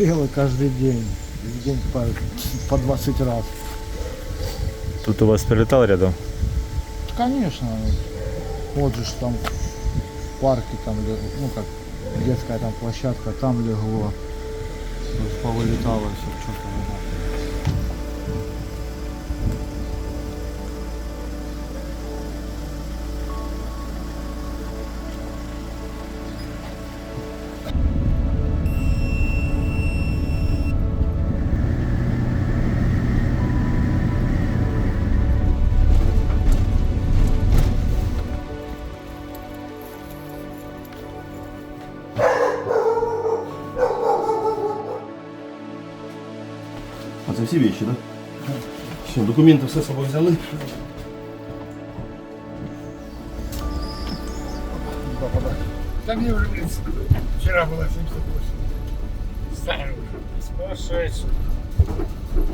обстрелы каждый день. В день по, по 20 раз. Тут у вас прилетал рядом? Конечно. Вот же ж там в парке, там, ну как, детская там площадка, там легло. Повылетало все, что-то не А це всі вещи, да? Все, документи все з собою взяли. Да мне уже, блин, вчера было 78. Старый уже. Спрашивается.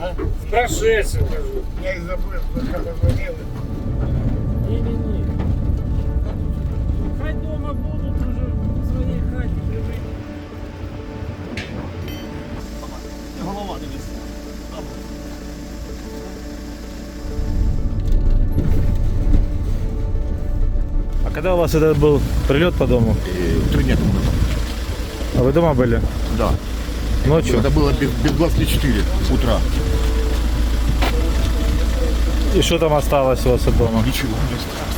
А? Спрашивается, скажу. Я их забыл, только позвонил. Не-не-не. Хай дома будут уже в своей хате жили. Голова дивись. А когда у вас это был прилет по дому? Три дня тому назад. А вы дома были? Да. Ночью? Это было без, без 24 утра. И что там осталось у вас от дома? Ничего не осталось.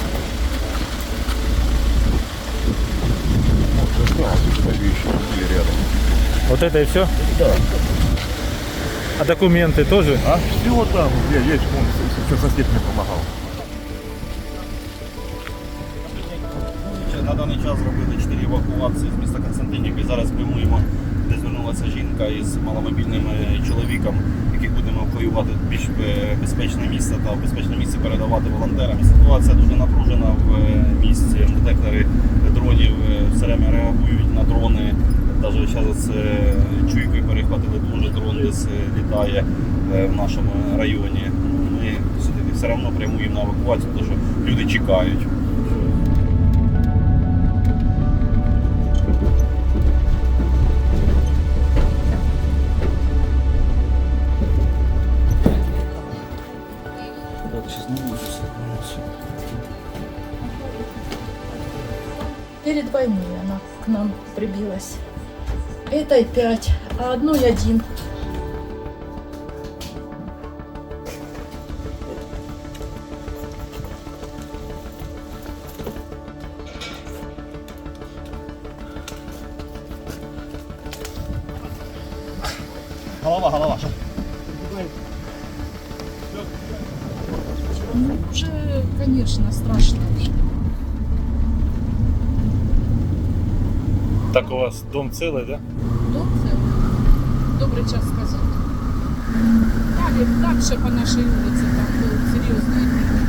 Вот, осталось только вещи были рядом. Вот это и все? Да. А документы тоже? А все там, я есть, он со- мне помогал. На даний час зробили 4 евакуації з міста Константинівки. Зараз прямуємо, де звернулася жінка із маломобільним е, чоловіком, яких будемо евакуювати в більш е, безпечне місце та в безпечне місце передавати волонтерам. Ситуація дуже напружена в е, місті. Детектори дронів все время реагують на дрони. Навіть зараз чуйкою перехватили дуже дрон десь літає в нашому районі. Ми все одно прямуємо на евакуацію, тому що люди чекають. Перед войной она к нам прибилась. Этой пять, а одной один. Голова, голова. Ну, уже, конечно, страшно. Так у вас дом целый, да? Дом целый добрий час сказати. Далі, далі по нашій вулиці там був серйозний.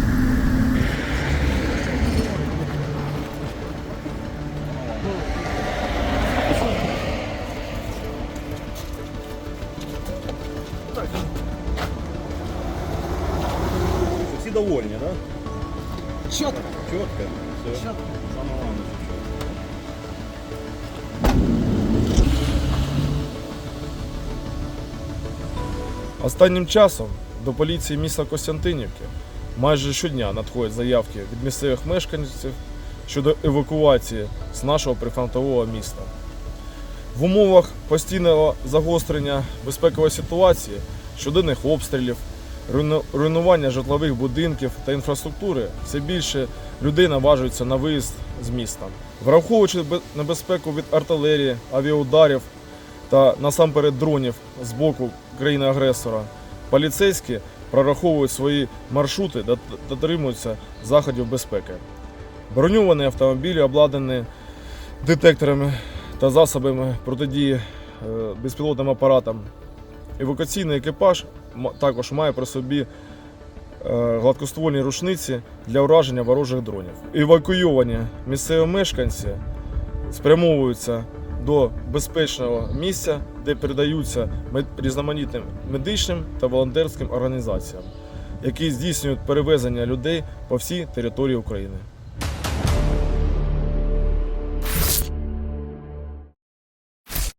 Довольні, так? Чё Чітко. Все. Саме головне, що чітко. Останнім часом до поліції міста Костянтинівки майже щодня надходять заявки від місцевих мешканців щодо евакуації з нашого прифронтового міста. В умовах постійного загострення безпекової ситуації, щоденних обстрілів, руйнування житлових будинків та інфраструктури все більше людей наважуються на виїзд з міста. Враховуючи небезпеку від артилерії, авіаударів та насамперед дронів з боку країни-агресора, поліцейські прораховують свої маршрути та дотримуються заходів безпеки. Броньовані автомобілі обладнані детекторами та засобами протидії е, безпілотним апаратам. Евакуаційний екіпаж також має при собі е, гладкоствольні рушниці для ураження ворожих дронів. Евакуйовані місцеві мешканці спрямовуються до безпечного місця, де передаються різноманітним медичним та волонтерським організаціям, які здійснюють перевезення людей по всій території України.